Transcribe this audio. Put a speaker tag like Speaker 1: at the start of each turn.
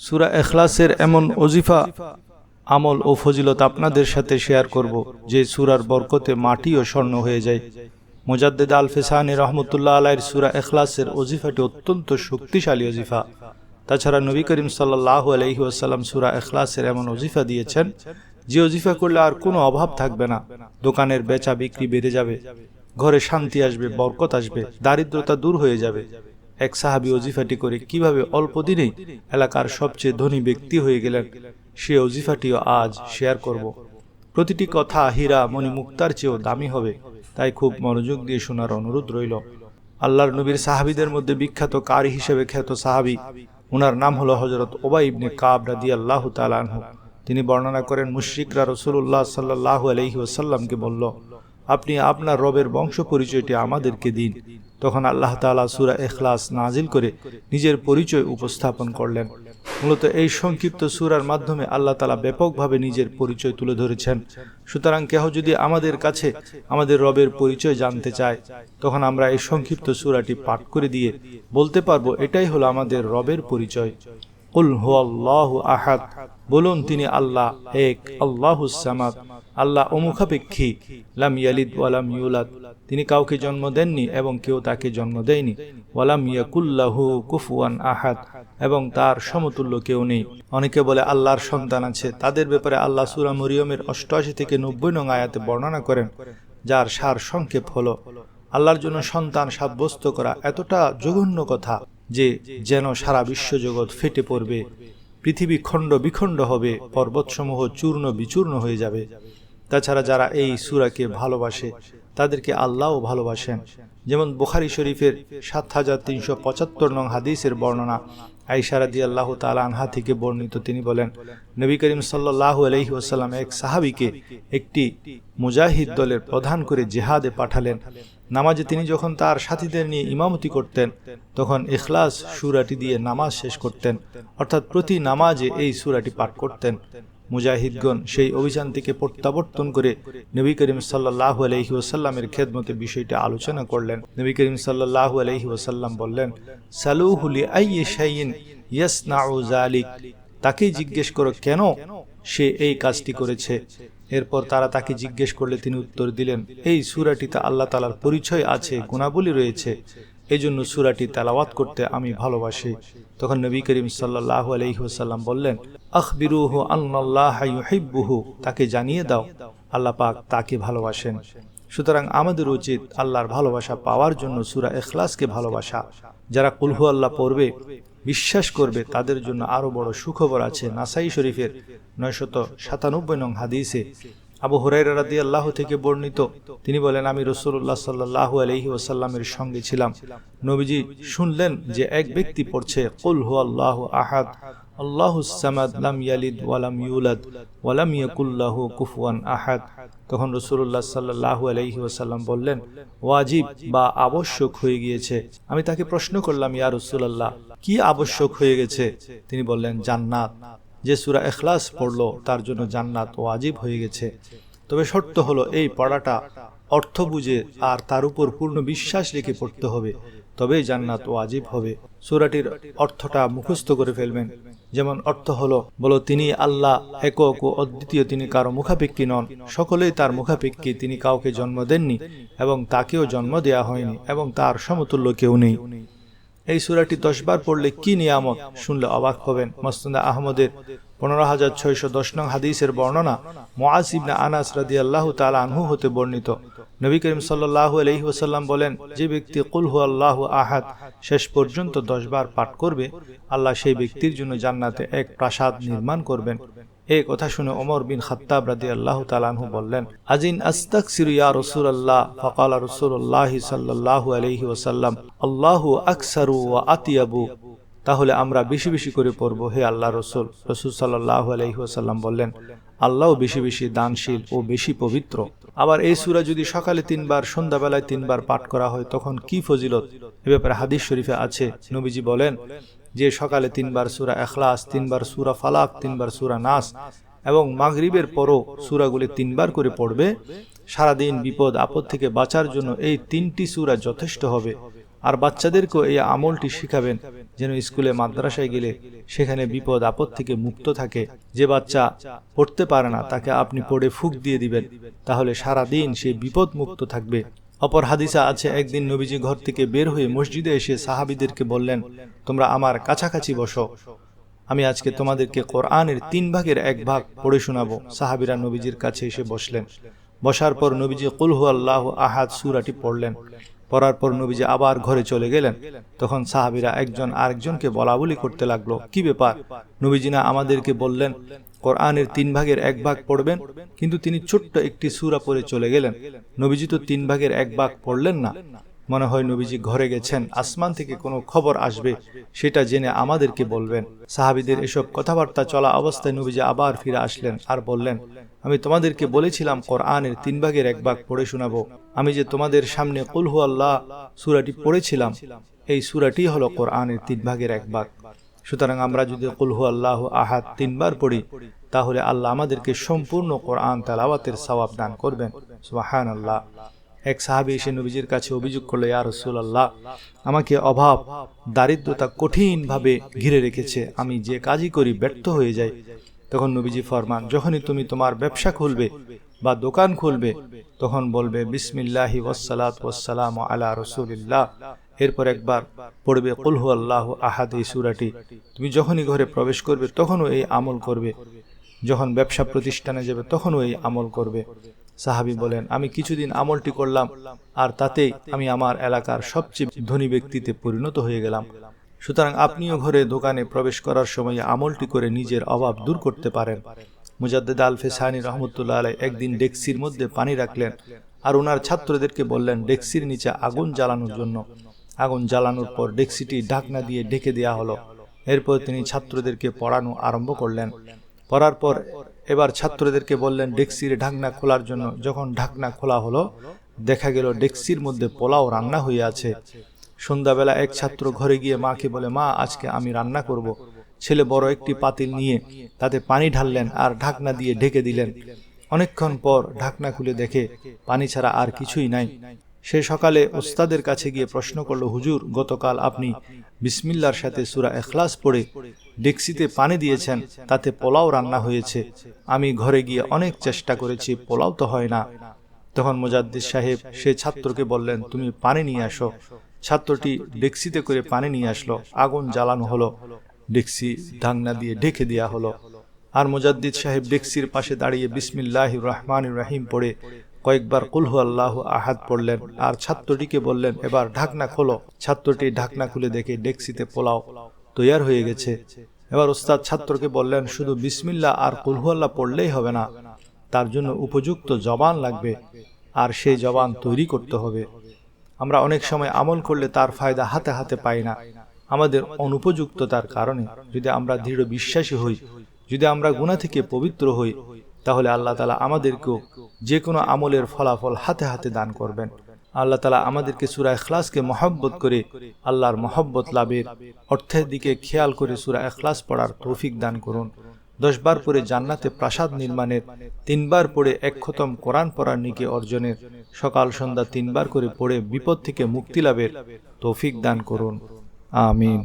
Speaker 1: সুরা এখলাসের এমন অজিফা আমল ও ফজিলত আপনাদের সাথে শেয়ার করব, যে সুরার বরকতে মাটি ও স্বর্ণ হয়ে যায়। মোজাদ্দেদ আল ফেসানি রহমতুল্লাহ আলাইয়ের সুরা এখলাসের অজিফাটি অত্যন্ত শক্তিশালী অজিফা তাছাড়া নবী করিম সাল্লাহ আলহি আসাল্লাম সুরা এখলাসের এমন অজিফা দিয়েছেন, যে অজিফা করলে আর কোনো অভাব থাকবে না, দোকানের বেচা বিক্রি বেড়ে যাবে, ঘরে শান্তি আসবে, বরকত আসবে, দারিদ্রতা দূর হয়ে যাবে। এক সাহাবি অজিফাটি করে কীভাবে অল্প দিনেই এলাকার সবচেয়ে ধনী ব্যক্তি হয়ে গেলেন, সে অজিফাটিও আজ শেয়ার করব। প্রতিটি কথা হীরা মণি মুক্তার চেয়েও দামি হবে, তাই খুব মনোযোগ দিয়ে শোনার অনুরোধ রইল। আল্লাহর নবীর সাহাবিদের মধ্যে বিখ্যাত কারি হিসেবে খ্যাত সাহাবি ওনার নাম হলো হজরত ওবাই ইবনে কাব রাদি আল্লাহ তালানহু তিনি বর্ণনা করেন, মুশরিকরা রসুল্লাহ সাল্লাহ আলহি ওসাল্লামকে বলল আপনি আপনার রবের বংশ পরিচয়টি আমাদেরকে দিন। তখন আল্লাহ তালা সুরা এখলাস নাজিল করে নিজের পরিচয় উপস্থাপন করলেন। মূলত এই সংক্ষিপ্ত সুরার মাধ্যমে আল্লাহ তালা ব্যাপকভাবে নিজের পরিচয় তুলে ধরেছেন। সুতরাং কেহ যদি আমাদের কাছে আমাদের রবের পরিচয় জানতে চায়, তখন আমরা এই সংক্ষিপ্ত সুরাটি পাঠ করে দিয়ে বলতে পারব, এটাই হলো আমাদের রবের পরিচয়। হু আল্লাহ আহাদ। বলুন, তিনি আল্লাহ এক আল্লাহুসামাদ আল্লাহ অমুখাপেক্ষী। লাম ইয়ালিদ ওয়ালাম ইউলাদ। তিনি কাউকে জন্ম দেননি এবং কেউ তাকে জন্ম দেয়নি। ওয়ালাম ইয়াকুল্লাহু কুফুয়ান আহাদ। এবং তার সমতুল্য কেউ নেই। অনেকে বলে আল্লাহর সন্তান আছে। তাদের ব্যাপারে আল্লাহ সুরা মরিয়মের অষ্টআশি থেকে নব্বই নং আয়াতে বর্ণনা করেন, যার সার সংক্ষেপ হলো, আল্লাহর জন্য সন্তান সাব্যস্ত করা এতটা জঘন্য কথা যে যেন সারা বিশ্বজগৎ ফেটে পড়বে, পৃথিবী খণ্ড বিখণ্ড হবে, পর্বতসমূহ চূর্ণ বিচূর্ণ হয়ে যাবে। তাছাড়া যারা এই সুরাকে ভালোবাসে, তাদেরকে আল্লাহও ভালোবাসেন। যেমন বুখারি শরীফের সাত হাজার তিনশো পঁচাত্তর নং হাদিসের বর্ণনা আইসারাদি আল্লাহ তালা আনহা থেকে বর্ণিত। তিনি বলেন, নবী করিম সাল্লাহ আলহি ওসাল্লাম এক সাহাবিকে একটি মুজাহিদ দলের প্রধান করে জেহাদে পাঠালেন। নামাজে তিনি যখন তার সাথীদের নিয়ে ইমামতি করতেন, তখন ইখলাস সুরাটি দিয়ে নামাজ শেষ করতেন, অর্থাৎ প্রতি নামাজে এই সুরাটি পাঠ করতেন। মুজাহিদগণ সেই অভিযান থেকে প্রত্যাবর্তন করে নবী করিম সাল্লাহ আলহি ওসাল্লামের খেদমতে বিষয়টি আলোচনা করলেন। নবী করিম সাল্লাহ আলহি ওসাল্লাম বললেন সালুহুলি আইয়ে শাইন ইয়াসনাউ তাকেই জিজ্ঞেস করো, কেন সে এই কাজটি করেছে? এরপর তারা তাকে জিজ্ঞেস করলে তিনি উত্তর দিলেন, এই সুরাটিতে আল্লাহ তালার পরিচয় আছে, গুণাবলী রয়েছে। এই জন্য সুরাটি তালাওয়াত করতে আমি ভালোবাসি। তখন নবী করিম সাল্লাহ আলহিহাসাল্লাম বললেন, আখবিরুহু আল্লাহ তাকে জানিয়ে দাও, আল্লাহ পাক তাকে ভালোবাসেন। সুতরাং আমাদের উচিত আল্লাহর ভালোবাসা পাওয়ার জন্য সুরা এখলাসকে ভালোবাসা। যারা কুলহু আল্লাহ পড়বে বিশ্বাস করবে তাদের জন্য আরও বড় সুখবর আছে নাসাই শরীফের নয়শত সাতানব্বই নং হাদিসে। আবু হুরাইরা রাদি আল্লাহ থেকে বর্ণিত, তিনি বলেন, আমি রসুল্লাহ সাল্লাহ আলহি ওসাল্লামের সঙ্গে ছিলাম। নবীজি শুনলেন যে এক ব্যক্তি পড়ছে, কুল হু আল্লাহ আহাদ, আল্লাহ সামাদ লাম ইয়ালিদ ওয়ালাম ইউলাদ ওয়ালাম ইয়াকুল্লাহু কুফওয়ান আহাদ। তখন রসুল্লাহ সাল্লাহ আলহি ওসাল্লাম বললেন, ওয়াজিব বা আবশ্যক হয়ে গিয়েছে। আমি তাকে প্রশ্ন করলাম, ইয়া রসুল্লাহ কি আবশ্যক হয়ে গেছে? তিনি বললেন, জান্নাত। যে সুরা এখলাস পড়ল, তার জন্য জান্নাত ওয়াজিব হয়ে গেছে। তবে শর্ত হলো, এই পড়াটা অর্থ বুঝে আর তার উপর পূর্ণ বিশ্বাস রেখে পড়তে হবে। তবেই জান্নাত ওয়াজিব হবে। সুরাটির অর্থটা মুখস্থ করে ফেলবেন। যেমন অর্থ হলো, বলো, তিনি আল্লাহ একক ও অদ্বিতীয়, তিনি কারও মুখাপেক্ষী নন। সকলেই তার মুখাপেক্ষী, তিনি কাউকে জন্ম দেননি এবং তাকেও জন্ম দেয়া হয়নি এবং তার সমতুল্য কেউ নেই। এই সুরাটি দশবার পড়লে কি নিয়ামত? শুনলে অবাক হবেন। মস্তন্দা আহমদের পনেরো হাজার ছয়শো দশ নং হাদিসের বর্ণনা মোয়াসিবনা আনাস রাদি আল্লাহ তালা আনহু হতে বর্ণিত। নবী করিম সাল্লাহ আলহি ওসাল্লাম বলেন, যে ব্যক্তি কুলহু আল্লাহ আহাদ, শেষ পর্যন্ত দশবার পাঠ করবে, আল্লাহ সেই ব্যক্তির জন্য জান্নাতে এক প্রাসাদ নির্মাণ করবেন। এই কথা শুনে ওমর বিন খাত্তাব রাদি আল্লাহ তালানহু বললেন, আজিন আস্তাক সিরিয়া রসুল আল্লাহ ফকাল রসুল্লাহ সাল্লাহ আলহি ওসাল্লাম আল্লাহ আকসারু আতিয়াবু। তাহলে আমরা বেশি বেশি করে পড়ব, হে আল্লাহ রসুল। রসুল সাল্লাহ আলহিহাসাল্লাম বললেন আল্লাহ বেশি বেশি দানশীল ও বেশি পবিত্র। আবার এই সুরা যদি সকালে তিনবার, সন্ধ্যাবেলায় তিনবার পাঠ করা হয়, তখন কি ফজিলত? এ ব্যাপারে হাদিস শরীফে আছে। নবীজি বলেন যে সকালে তিনবার সুরা এখলাস তিনবার সুরা ফালাক, তিনবার সুরা নাস এবং মাগরিবের পরও সুরাগুলি তিনবার করে পড়বে, সারাদিন বিপদ, আপদ থেকে বাঁচার জন্য এই তিনটি সুরা যথেষ্ট হবে। আর বাচ্চাদেরকেও এই আমলটি শিখাবেন, যেন স্কুলে, মাদ্রাসায় গেলে সেখানে বিপদ, আপদ থেকে মুক্ত থাকে। যে বাচ্চা পড়তে পারে না, তাকে আপনি পড়ে ফুক দিয়ে দিবেন, তাহলে সারা দিন সে বিপদ মুক্ত থাকবে। অপর হাদিসা আছে, একদিন নবীজি ঘর থেকে বের হয়ে মসজিদে এসে সাহাবিদেরকে বললেন, তোমরা আমার কাছাকাছি বসো। আমি আজকে তোমাদেরকে কোরআনের তিন ভাগের এক ভাগ পড়ে শোনাবো। সাহাবিরা নবীজির কাছে এসে বসলেন। বসার পর নবীজি কুলহু আল্লাহ আহাদ সুরাটি পড়লেন। পড়ার পর নবীজি আবার ঘরে চলে গেলেন। তখন সাহাবিরা একজন আরেকজনকে বলা বলি করতে লাগল। কি ব্যাপার? নবীজি না আমাদেরকে বললেন কোরআনের তিন ভাগের এক ভাগ পড়বেন, কিন্তু তিনি ছোট্ট একটি সুরা পড়ে চলে গেলেন। নবীজি তো তিন ভাগের এক ভাগ পড়লেন না। মনে হয় নবীজি ঘরে গেছেন, আসমান থেকে কোনো খবর আসবে, সেটা জেনে আমাদেরকে বলবেন। সাহাবিদের এসব কথাবার্তা চলা অবস্থায় নবীজি আবার ফিরে আসলেন আর বললেন, আমি তোমাদেরকে বলেছিলাম কোরআনের তিন ভাগের এক ভাগ পড়ে শোনাবো। আমি যে তোমাদের সামনে কুলহু আল্লাহ সুরাটি পড়েছিলাম, এই সুরাটি হলো কোরআনের তিন ভাগের এক ভাগ। সুতরাং আমরা যদি কুলহু আল্লাহ আহাদ তিনবার পড়ি, তাহলে আল্লাহ আমাদেরকে সম্পূর্ণ কোরআন তালাওয়াতের সওয়াব দান করবেন। সুবাহান আল্লাহ এক সাহাবি এসে নবীজির কাছে অভিযোগ করল, ইয়া রসুল আল্লাহ আমাকে অভাব, দারিদ্রতা কঠিনভাবে ঘিরে রেখেছে। আমি যে কাজই করি ব্যর্থ হয়ে যাই। তখন নবীজি ফরমান, যখনই তুমি তোমার ব্যবসা খুলবে বা দোকান খুলবে, তখন বলবে, বিসমিল্লাহি ওসালাত ওসালাম আলা রসুলিল্লাহ। এরপর একবার পড়বে কুলহু আল্লাহ আহাদ, এই সুরাটি। তুমি যখনই ঘরে প্রবেশ করবে, তখনও এই আমল করবে। যখন ব্যবসা প্রতিষ্ঠানে যাবে, তখনও এই আমল করবে। সাহাবি বলেন, আমি কিছুদিন আমলটি করলাম, আর তাতেই আমি আমার এলাকার সবচেয়ে ধনী ব্যক্তিতে পরিণত হয়ে গেলাম। সুতরাং আপনিও ঘরে দোকানে প্রবেশ করার সময় আমলটি করে নিজের অভাব দূর করতে পারেন। মুজাদ্দেদ আল ফেসানি রহমতুল্লাহ আলাই একদিন ডেক্সির মধ্যে পানি রাখলেন, আর ওনার ছাত্রদেরকে বললেন, ডেক্সির নিচে আগুন জ্বালানোর জন্য। আগুন জ্বালানোর পর ডেক্সিটি ঢাকনা দিয়ে ঢেকে দেওয়া হলো। এরপর তিনি ছাত্রদেরকে পড়ানো আরম্ভ করলেন। পড়ার পর এবার ছাত্রদেরকে বললেন, ডেক্সির ঢাকনা খোলার জন্য যখন ঢাকনা খোলা হলো, দেখা গেল ডেক্সির মধ্যে পোলাও রান্না হয়ে আছে। সন্ধ্যাবেলা এক ছাত্র ঘরে গিয়ে মাকে বলে, মা, আজকে আমি রান্না করব। ছেলে বড় একটি পাতিল নিয়ে তাতে পানি ঢাললেন আর ঢাকনা দিয়ে ঢেকে দিলেন। অনেকক্ষণ পর ঢাকনা খুলে দেখে পানি ছাড়া আর কিছুই নাই। সে সকালে ওস্তাদের কাছে গিয়ে প্রশ্ন করল হুজুর গতকাল আপনি বিসমিল্লার সাথে সুরা এখলাস পড়ে ডেক্সিতে পানি দিয়েছেন তাতে পোলাও রান্না হয়েছে। আমি ঘরে গিয়ে অনেক চেষ্টা করেছি পোলাও তো হয় না। তখন মুজাদ্দিদ সাহেব সে ছাত্রকে বললেন তুমি পানি নিয়ে আসো। ছাত্রটি ডেক্সিতে করে পানি নিয়ে আসলো আগুন জ্বালানো হলো ডেক্সি ঢাকনা দিয়ে ঢেকে দেওয়া হলো। আর মোজাদ্দিদ সাহেব ডেক্সির পাশে দাঁড়িয়ে বিসমিল্লাহ রহমান রাহিম পড়ে কয়েকবার কুলহু আল্লাহ আহাদ পড়লেন, আর ছাত্রটিকে বললেন, এবার ঢাকনা খোলো। ছাত্রটি ঢাকনা খুলে দেখে ডেক্সিতে পোলাও তৈয়ার হয়ে গেছে। এবার ওস্তাদ ছাত্রকে বললেন, শুধু বিসমিল্লা আর কুলহু আল্লাহ পড়লেই হবে না, তার জন্য উপযুক্ত জবান লাগবে, আর সেই জবান তৈরি করতে হবে। আমরা অনেক সময় আমল করলে তার ফায়দা হাতে হাতে পাই না। আমাদের অনুপযুক্ততার কারণে যদি আমরা দৃঢ় বিশ্বাসী হই, যদি আমরা গুণা থেকে পবিত্র হই তাহলে আল্লাহ তালা আমাদেরকেও যে কোনো আমলের ফলাফল হাতে হাতে দান করবেন। আল্লাহ তালা আমাদেরকে সুরা এখলাসকে মহব্বত করে আল্লাহর মহব্বত লাভের অর্থের দিকে খেয়াল করে সুরা এখলাস পড়ার তৌফিক দান করুন। দশবার পরে জান্নাতে প্রাসাদ নির্মাণের তিনবার পড়ে এক খতম কোরআন পড়ার নিকে অর্জনের, সকাল সন্ধ্যা তিনবার করে পড়ে বিপদ থেকে মুক্তি লাভের তৌফিক দান করুন। আমিন।